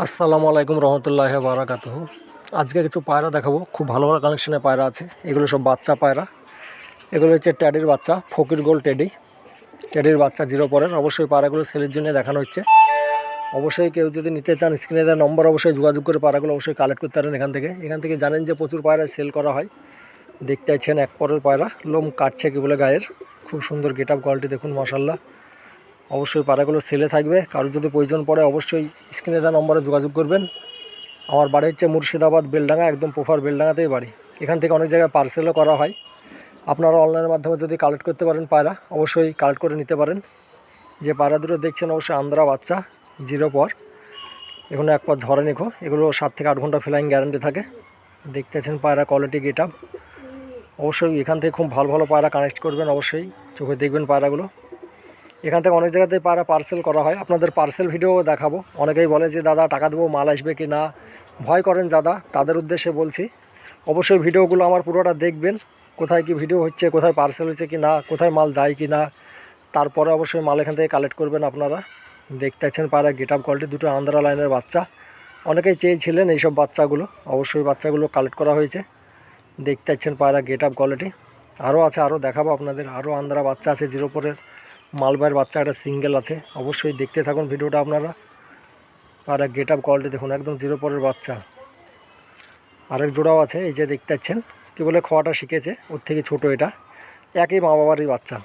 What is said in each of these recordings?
আসসালামু আলাইকুম রহমতুল্লাহ বারাকাত আজকে কিছু পায়রা দেখাবো। খুব ভালো ভালো কালেকশনের পায়রা আছে। এগুলো সব বাচ্চা পায়রা। এগুলো হচ্ছে ট্যাডির বাচ্চা, ফকির গোল টেডি ট্যাডির বাচ্চা জিরো পরের। অবশ্যই পায়রাগুলো সেলের জন্য দেখানো হচ্ছে। অবশ্যই কেউ যদি নিতে চান স্ক্রিনে দেওয়ার নম্বর অবশ্যই যোগাযোগ করে পায়রাগুলো অবশ্যই কালেক্ট করতে পারেন এখান থেকে। এখান থেকে জানেন যে প্রচুর পায়রা সেল করা হয়। দেখতে চাইছেন এক পরের পায়রা। লোম কাটছে কি বলে গায়ের। খুব সুন্দর গেট আপ কোয়ালিটি দেখুন মশাল্লা অবশ্যই পাড়াগুলো সেলে থাকবে, কারোর যদি প্রয়োজন পড়ে অবশ্যই স্ক্রিনে দেওয়া নম্বরে যোগাযোগ করবেন। আমার বাড়ি হচ্ছে মুর্শিদাবাদ, বেলডাঙ্গা, একদম প্রপার বেলডাঙ্গাতেই বাড়ি। এখান থেকে অনেক জায়গায় পার্সেলও করা হয়। আপনারা অনলাইনের মাধ্যমে যদি কালেক্ট করতে পারেন পায়রা, অবশ্যই কালেক্ট করে নিতে পারেন। যে পায়রা দুটো দেখছেন, অবশ্যই আন্দ্রা বাচ্চা জিরো পর। এগুলো এক পর ঝরে নিখো এগুলো সাত থেকে আট ঘণ্টা ফ্লাইং গ্যারান্টি থাকে। দেখতেছেন পায়রা কোয়ালিটি গেট অবশ্যই এখান থেকে খুব ভালো ভালো পায়রা কানেক্ট করবেন, অবশ্যই। চোখে দেখবেন পায়রাগুলো। এখান থেকে অনেক জায়গাতে পায়রা পার্সেল করা হয়। আপনাদের পার্সেল ভিডিও দেখাবো। অনেকেই বলে যে, দাদা, টাকা দেবো, মাল আসবে কি না? ভয় করেন দাদা, তাদের উদ্দেশ্যে বলছি। অবশ্যই ভিডিওগুলো আমার পুরোটা দেখবেন। কোথায় কি ভিডিও হচ্ছে, কোথায় পার্সেল হচ্ছে কি না, কোথায় মাল যায় কি না। তারপরে অবশ্যই মাল এখান থেকে কালেক্ট করবেন আপনারা। দেখতে পাচ্ছেন পায়রা গেট আপ কোয়ালিটি দুটো আন্ধ্রা লাইনের বাচ্চা। অনেকেই চেয়েছিলেন এইসব বাচ্চাগুলো। অবশ্যই বাচ্চাগুলো কালেক্ট করা হয়েছে। দেখতে পাচ্ছেন পায়রা গেট আপ কোয়ালিটি আরও আছে আরও দেখাবো আপনাদের। আরও আন্ধ্রা বাচ্চা আছে জিরো পরের মালবাইয়ের বাচ্চা একটা সিঙ্গেল আছে, অবশ্যই দেখতে থাকুন ভিডিওটা আপনারা। আর এক গেট আপ কোয়ালিটি দেখুন, একদম জিরো পরের বাচ্চা। আরেক জোড়াও আছে, এই যে দেখতে পাচ্ছেন, কী বলে খাওয়াটা শিখেছে, ওর থেকে ছোট এটা। একই মা বাবারই বাচ্চা,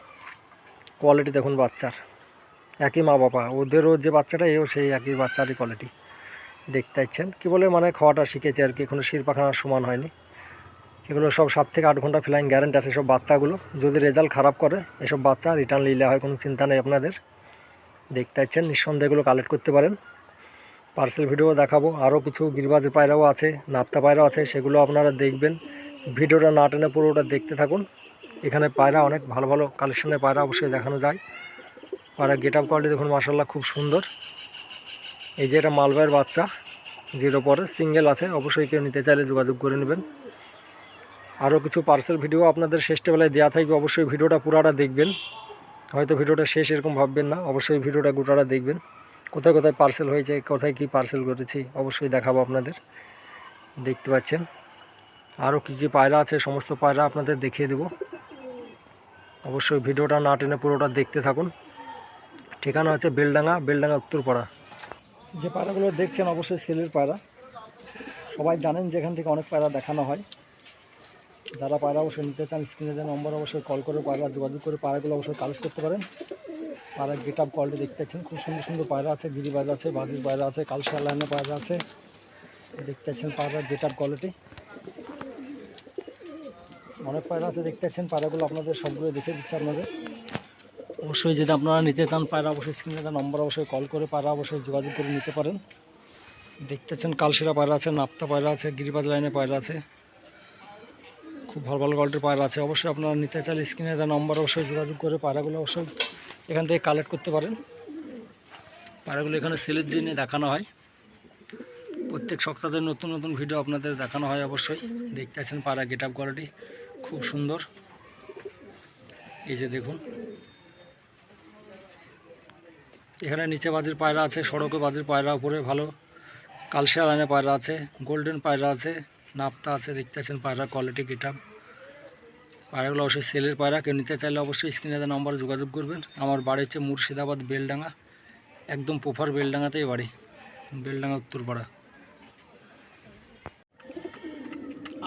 কোয়ালিটি দেখুন বাচ্চার। একই মা বাবা, ওদেরও যে বাচ্চাটা, এও সেই একই বাচ্চারই কোয়ালিটি। দেখতে পাচ্ছেন, কী বলে মানে খাওয়াটা শিখেছে আর কি, এখনও শিরপাখানার সমান হয়নি। এগুলো সব সাত থেকে আট ঘণ্টা ফ্লাইং গ্যারেন্টি আছে সব বাচ্চাগুলো। যদি রেজাল্ট খারাপ করে, এসব বাচ্চা রিটার্ন নিলে হয়, কোনো চিন্তা নেই আপনাদের। দেখতে পাচ্ছেন, নিঃসন্দেহে এগুলো কালেক্ট করতে পারেন। পার্সেল ভিডিও দেখাবো, আরও কিছু গিরবাজের পায়রাও আছে, নাপ্তা পায়রাও আছে, সেগুলো আপনারা দেখবেন। ভিডিওটা না টেনে পুরোটা দেখতে থাকুন। এখানে পায়রা অনেক ভালো ভালো কালেকশনের পায়রা অবশ্যই দেখানো যায়। পায়রা গেট আপ কোয়ালিটি দেখুন মাসাল্লাহ খুব সুন্দর। এই যে এটা মালবাইয়ের বাচ্চা জিরো পরে সিঙ্গেল আছে, অবশ্যই কেউ নিতে চাইলে যোগাযোগ করে নেবেন। আরও কিছু পার্সেল ভিডিও আপনাদের শেষবেলায় দেওয়া থাকবে। অবশ্যই ভিডিওটা পুরাটা দেখবেন। হয়তো ভিডিওটা শেষ এরকম ভাববেন না। অবশ্যই ভিডিওটা গোটাটা দেখবেন। কোথায় কোথায় পার্সেল হয়েছে, কোথায় কি পার্সেল করেছি অবশ্যই দেখাবো আপনাদের। দেখতে পাচ্ছেন? আরও কী কী পায়রা আছে, সমস্ত পায়রা আপনাদের দেখিয়ে দেব। অবশ্যই ভিডিওটা না টেনে পুরোটা দেখতে থাকুন। ঠিকানা হচ্ছে বেলডাঙ্গা বেলডাঙ্গা উত্তরপাড়া। যে পায়রাগুলো দেখছেন, অবশ্যই সেলের পায়রা। সবাই জানেন যেখান থেকে অনেক পায়রা দেখানো হয়। যারা পায়রা অবশ্যই নিতে চান, স্ক্রিনে যে নম্বর অবশ্যই কল করে পায়রা, যোগাযোগ করে পায়রাগুলো অবশ্যই কালেক্ট করতে পারেন। পায়রা গেট আপ কোয়ালিটি দেখতে পাচ্ছেন, খুব সুন্দর সুন্দর পায়রা আছে গিরিবাজ আছে, বাজির পায়রা আছে কালসার লাইনের পায়রা আছে। দেখতে পাচ্ছেন পায়রার গেট আপ কোয়ালিটি অনেক পায়রা আছে, দেখতে পাচ্ছেন পায়রাগুলো আপনাদের সবগুলো দেখে দিচ্ছে আপনাদের। অবশ্যই যদি আপনারা নিতে চান পায়রা, অবশ্যই স্ক্রিনে দেওয়া নম্বর অবশ্যই কল করে পায়রা অবশ্যই যোগাযোগ করে নিতে পারেন। দেখতেছেন কালশিরা পায়রা আছে, নাপ্তা পায়রা আছে গিরিবাজ লাইনে পায়রা আছে। খুব ভালো ভালো কোয়ালিটির পায়রা আছে। অবশ্যই আপনারা নিতে চাইলে স্ক্রিনে দেওয়া নম্বর অবশ্যই যোগাযোগ করে পায়রাগুলো অবশ্যই এখান থেকে কালেক্ট করতে পারেন। পায়রাগুলো এখানে সেলের জন্য দেখানো হয়। প্রত্যেক সপ্তাহে নতুন নতুন ভিডিও আপনাদের দেখানো হয় অবশ্যই। দেখতে আছেন পায়রা গেট আপ কোয়ালিটি খুব সুন্দর। এই যে দেখুন। এখানে নিচে বাজির পায়রা আছে, সড়কে বাজির পায়রা, উপরে ভালো কালশিয়া লাইনে পায়রা আছে গোল্ডেন পায়রা আছে। নাপ্তা আছে দেখতে পাচ্ছেন পায়রার কোয়ালিটি গেট পায়রাগুলো অবশ্যই সেলের পায়রা, কেউ নিতে চাইলে অবশ্যই স্ক্রিনে দেওয়া নম্বরে যোগাযোগ করবেন। আমার বাড়ি হচ্ছে মুর্শিদাবাদ, বেলডাঙ্গা, একদম পোফার বেলডাঙ্গাতেই বাড়ি, বেলডাঙ্গা উত্তরপাড়া।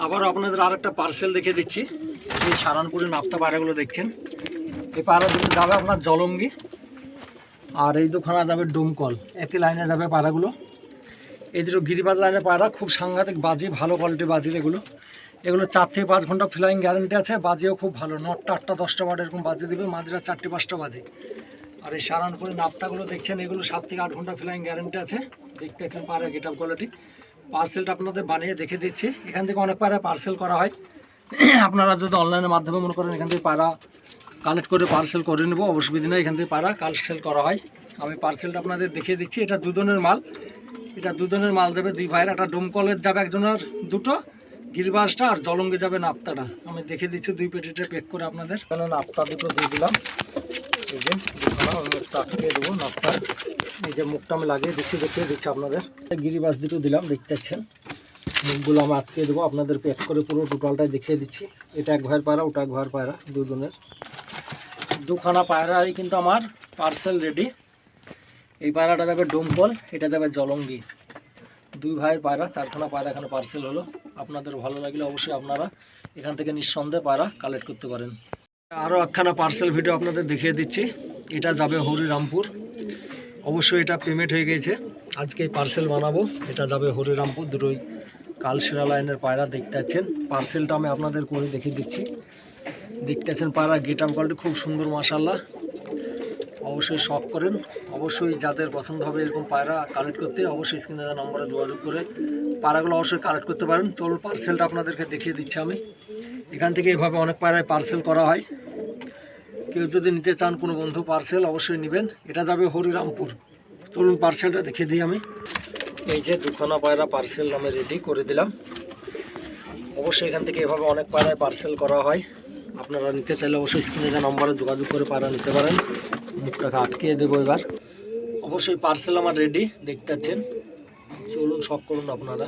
আবার আপনাদের আর একটা পার্সেল দেখে দিচ্ছি। এই সারানপুরের নাপ্তা পায়রাগুলো দেখছেন। এই পায়রা দুটো যাবে আপনার জলঙ্গি, আর এই দুখানা যাবে ডোমকল। একই লাইনে যাবে পায়রাগুলো। এই দুটো গিরিবাজ লাইনের পায়রা খুব সাংঘাতিক বাজি, ভালো কোয়ালিটির বাজির এগুলো এগুলো চার থেকে পাঁচ ঘণ্টা ফ্লাইং গ্যারেন্টি আছে। বাজিও খুব ভালো। নটটা আটটা, দশটা বার এরকম বাজি দেবে। মাদিরা চারটে, পাঁচটা বাজি। আর এই সারানপুরের নাপ্তাগুলো দেখছেন, এগুলো সাত থেকে আট ঘণ্টা ফ্লাইং গ্যারান্টি আছে। দেখতে পাচ্ছেন পায়রা গেট আপ কোয়ালিটি পার্সেলটা আপনাদের বানিয়ে দেখে দিচ্ছি। এখান থেকে অনেক পায়রা পার্সেল করা হয়। আপনারা যদি অনলাইনের মাধ্যমে মনে করেন, এখান থেকে পায়রা কালেক্ট করে পার্সেল করে নেব অসুবিধা নেই এখান থেকে পায়রা কালেকশন করা হয়। আমি পার্সেলটা আপনাদের দেখিয়ে দিচ্ছি। এটা দুজনের মাল। এটা দুজনের মাল যাবে, দুই ভাইয়ের, একটা ডোমকলের যাবে একজনের, দুটো। গিরবাসটা আর জলঙ্গে যাবে নাপ্তাটা। আমি দেখে দিচ্ছি, দুই পেটিটা প্যাক করে আপনাদের। কেন নাপ্তা দুটো দিয়ে দিলাম। এই যে আটকিয়ে দেবো নাকটা এই যে মুখটা আমি লাগিয়ে দিচ্ছি, দেখিয়ে দিচ্ছি আপনাদের। গিরিবাস দুটো দিলাম, দেখতে পাচ্ছেন? মুখগুলো আমি আটকিয়ে দেবো আপনাদের প্যাক করে পুরো টোটালটাই দেখিয়ে দিচ্ছি। এটা এক ভাইয়ের পায়রা, ওটা এক ভাইয়ের পায়রা, দুজনের। দুখানা পায়রাই কিন্তু আমার পার্সেল রেডি এই পায়রাটা যাবে ডোমকল এটা যাবে জলঙ্গি। দুই ভাইয়ের পায়রা, চারখানা পায়রা এখানে পার্সেল হলো। আপনাদের ভালো লাগলে অবশ্যই আপনারা এখান থেকে নিঃসন্দেহে পায়রা কালেক্ট করতে পারেন। আরও একখানা পার্সেল ভিডিও আপনাদের দেখিয়ে দিচ্ছি। এটা যাবে হরিরামপুর। অবশ্যই এটা পেমেন্ট হয়ে গেছে। আজকে পার্সেল বানাবো। এটা যাবে হরিরামপুর। দুটোই কালশিরা লাইনের পায়রা দেখতে পাচ্ছেন। পার্সেলটা আমি আপনাদের করে দেখিয়ে দিচ্ছি। দেখতে পাচ্ছেন পায়রা গেট আপ কোয়ালিটি খুব সুন্দর মাসাল্লাহ অবশ্যই শখ করেন। অবশ্যই যাদের পছন্দ হবে এরকম পায়রা কালেক্ট করতে, অবশ্যই স্ক্রিনে দেওয়া নম্বরে যোগাযোগ করে পায়রাগুলো অবশ্যই কালেক্ট করতে পারেন। চলুন পার্সেলটা আপনাদেরকে দেখিয়ে দিচ্ছি আমি। এখান থেকে এভাবে অনেক পায়রায় পার্সেল করা হয়। কেউ যদি নিতে চান কোনো বন্ধু পার্সেল অবশ্যই নেবেন। এটা যাবে হরিরামপুর। চলুন পার্সেলটা দেখিয়ে দিই আমি। এই যে দুখানা পায়রা পার্সেল আমি রেডি করে দিলাম। অবশ্যই এখান থেকে এভাবে অনেক পায়রায় পার্সেল করা হয়। আপনারা নিতে চাইলে অবশ্যই স্ক্রিনে যে নম্বরে যোগাযোগ করে পায়রা নিতে পারেন। মুখটাকে আটকিয়ে দেবো এবার। অবশ্যই পার্সেল আমার রেডি দেখতে পাচ্ছেন। চলুন শখ করুন আপনারা।